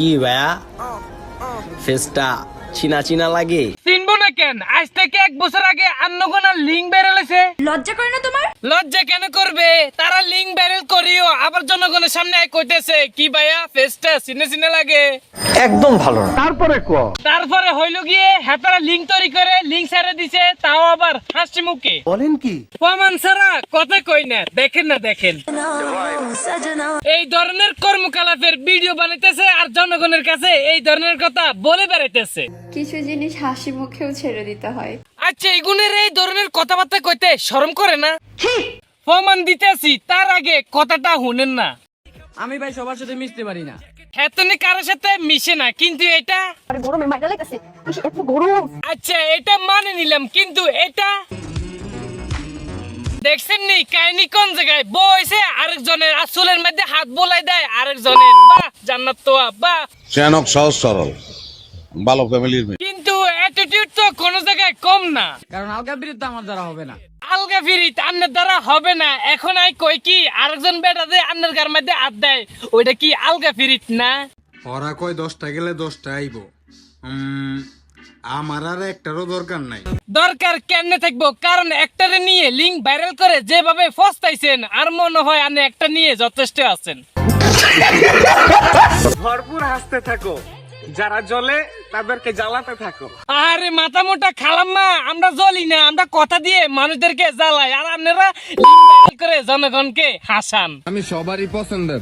কি ভাইয়া? ফেসটা চিনা চিনা লাগে? চিনবো না কেন? আজ থেকে এক বছর আগে আন্নগোনার লিঙ্ক বেরোলেছে লজ্জা করে না তোমার? লজ্জা কেন করবে? তারা লিঙ্ক ভাইরাল করিও আবার জনগণের সামনে আয় কইতেছে কি ভাইয়া ফেসটা চিনে চিনে লাগে? একদম ভালো না। তারপরে হইল গিয়ে হেতারা লিঙ্ক তৈরি করে লিঙ্ক ছেড়ে দিছে তাও আবার হাসি মুখে। বলেন কি? প্রমাণ ছাড়া কথা কই না দেখেন না দেখেন। এই ধরনের কর্মকলাপের ভিডিও বানাইতেছে আর জনগণের কাছে এই ধরনের কথা বলে বেড়াইতেছে। কিছু জিনিস হাসি মুখেও ছেড়ে দিতে হয়। আচ্ছা এগুনের এই ধরনের কথাবার্তা কইতে শরম করে না? প্রমাণ দিতেছি তার আগে কথাটা শুনেন না। আমি ভাই সবার সাথে মিশতে পারি না। এতনি কারোর সাথে মিশে না কিন্তু এটা গরমে মাইরা লাগতেছে। এত গরম। আচ্ছা এটা মানে নিলাম কিন্তু এটা দেখছেন নি কাহিনী কোন জায়গায়? বইছে আরেকজনের আসলের মধ্যে হাত বোলাই দেয় আরেকজনের। বাহ জান্নাত তো বাহ। চেনক সহজ সরল। ভালো ফ্যামিলির মেয়ে। কিন্তু অ্যাটিটিউড তো কোন জায়গায় কম না। কারণ আলগা বিরুদ্ধে আমার দ্বারা হবে না। আলগা ফিরিত আন্নের দ্বারা হবে না। এখন আই কই কি আরেকজন বেটা দিয়ে আন্নের গার মধ্যে হাত দেয় ওইটা কি আলগা ফিরিত না? ওরা কয় দশটা গেলে দশটা আইব। আমার আর একটারও দরকার নাই। দরকার কেন থাকব? কারণ একটারে নিয়ে লিঙ্ক ভাইরাল করে যেভাবে ফস্তাইছেন আর মনে হয় আপনি একটা নিয়ে যথেষ্ট আছেন। ভরপুর হাসতে থাকো। যারা জ্বলে তাদেরকে জ্বালাতে থাকো। আরে মাথা মোটা খালাম্মা আমরা জ্বলি না আমরা কথা দিয়ে মানুষদেরকে জ্বালাই আর আপনারা করে জনগণকে হাসান। আমি সবারই পছন্দের।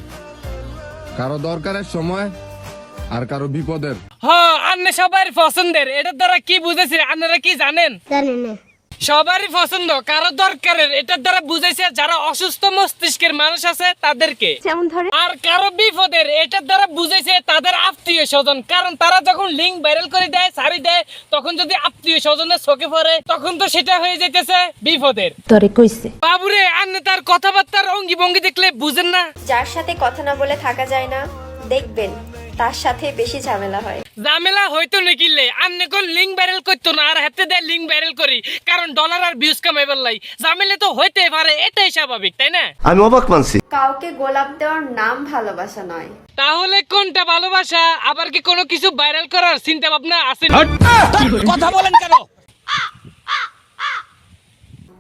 কারও দরকারের সময় আর কারও বিপদের। হ আপনি সবার পছন্দের। এটার দ্বারা কি বুঝেছে আপনারা কি জানেন? সবারই পছন্দ কারও দরকারের। এটার দ্বারা বুঝেছে যারা অসুস্থ মস্তিষ্কের মানুষ আছে তাদেরকে। যেমন ধরে আর কারও বিপদের এটার দ্বারা বুঝেছে তাদের আত্মীয় স্বজন। কারণ তারা যখন লিঙ্ক ভাইরাল করে দেয় সারি দেয় তখন যদি আত্মীয় স্বজনের চোখে পড়ে তখন তো সেটা হয়ে যেতেছে বিপদের। তরে কইছে। বাবুরে আন্নে তার কথাবার্তার অঙ্গি ভঙ্গি দেখলে বুঝেন না। যার সাথে কথা না বলে থাকা যায় না দেখবেন। তার সাথে বেশি ঝামেলা হয়। ঝামেলা হয়তো নিকিলে আন্নে কোন লিঙ্ক ভাইরাল করতো না আর হাতে দেয় লিঙ্ক ভাইরাল করি কারণ ডলার আর ভিউজ কামাইবার লাই। ঝামেলা তো হইতে পারে এটাই স্বাভাবিক তাই না? আমি অবাক মানছি। কাউকে গোলাপ দেওয়ার নাম ভালোবাসা নয়। তাহলে কোনটা ভালোবাসা? আবার কি কোনো কিছু ভাইরাল করার চিন্তা ভাবনা আছে কথা বলেন কেন?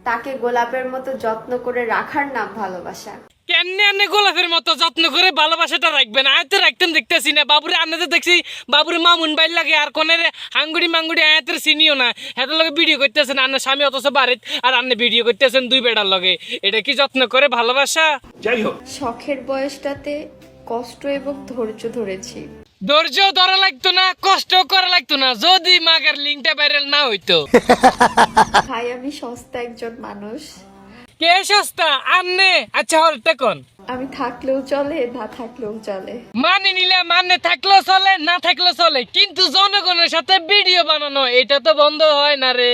তাকে গোলাপের মতো যত্ন করে রাখার নাম ভালোবাসা। কেমনে আনে গোলাপের মতো যত্ন করে ভালোবাসাটা রাখবেন। আয়তে রাখতেন দেখতেছি না। বাবুরে আন্নাতে দেখছি বাবুরে মামুন বাইর লাগে আর কোনের হাঙ্গুড়ি মাঙ্গুড়ি আয়াতের চিনিও না। লগে ভিডিও করতেছেন আন্না স্বামী অথচ বাড়িত আর আন্নে ভিডিও করতেছেন দুই বেটার লগে। এটা কি যত্ন করে ভালোবাসা? যাই হোক। শখের বয়সটাতে কষ্ট এবং ধৈর্য ধরেছি। ধৈর্য ধরা লাগতো না কষ্ট করা লাগতো না যদি মাগার লিঙ্কটা ভাইরাল না হইতো। ভাই আমি সস্তা একজন মানুষ। কে সস্তা? আন্নে। আচ্ছা হল টেকন আমি থাকলেও চলে না থাকলেও চলে। মানে নিলে মানে থাকলেও চলে না থাকলেও চলে। কিন্তু জনগণের সাথে ভিডিও বানানো এটা তো বন্ধ হয় না রে।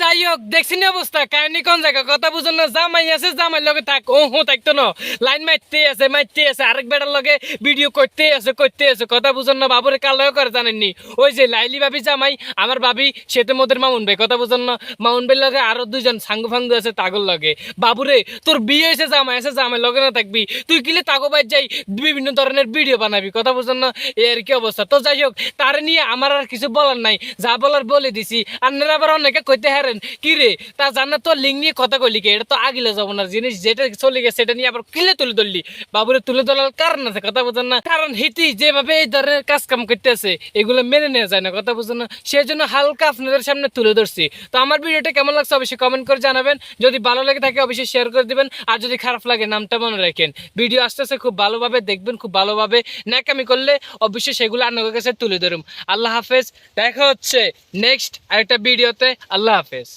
যাই হোক, দেখছি না অবস্থা। কাহিনী কোন জায়গা? কথা বুঝুন না, জামাই আছে জামাই লগে থাক। ও হো থাকতো না। লাইন মারতে আছে মারতে আছে। আরেক বেটার লগে ভিডিও করতে আছে করতে আছে। কথা বুঝুন না, বাবুরে কাল করে জানেননি ওই যে লাইলি ভাবি জামাই, আমার ভাবি, সে তো মোদের মামুন ভাই। কথা বুঝুন না, মামুন ভাই লগে আরও দুইজন সাঙ্গু ফাঙ্গু আছে তাগর লগে। বাবুরে, তোর বিয়ে হয়েছে, জামাই আছে জামাই লগে না থাকবি। তুই কিলে তাগো বাইর যাই, বিভিন্ন ধরনের ভিডিও বানাবি। কথা বুঝুন না এর কি অবস্থা। তো যাই হোক, তার নিয়ে আমার আর কিছু বলার নাই। যা বলার বলে দিছি। আপনারা আবার অনেকে কইতে হারেন কি রে? তা জানা তো লিঙ্ক নিয়ে কথা কইলি কে? এটা তো আগিলে যাব না জিনিস, যেটা চলে গেছে সেটা নিয়ে আবার কিলে তুলে ধরলি? বাবুরে তুলে ধরার কারণ আছে, কথা বুঝেন না? কারণ হিতি যেভাবে এই ধরনের কাজ কাম করতেছে, এগুলো মেনে নেওয়া যায় না, কথা বুঝেন না? সেই জন্য হালকা আপনাদের সামনে তুলে ধরছি। তো আমার ভিডিওটা কেমন লাগছে অবশ্যই কমেন্ট করে জানাবেন। যদি ভালো লাগে থাকে অবশ্যই শেয়ার করে দিবেন। আর যদি খারাপ লাগে নামটা মনে রাখেন। ভিডিও আস্তে আস্তে খুব ভালোভাবে, দেখবেন খুব ভালোভাবে। ন্যাকামি করলে অবশ্যই সেগুলো আপনাদের কাছে তুলে ধরুন আল্লাহ হাফেজ, দেখা হচ্ছে নেক্সট আরেকটা ভিডিওতে। আল্লাহ হাফেজ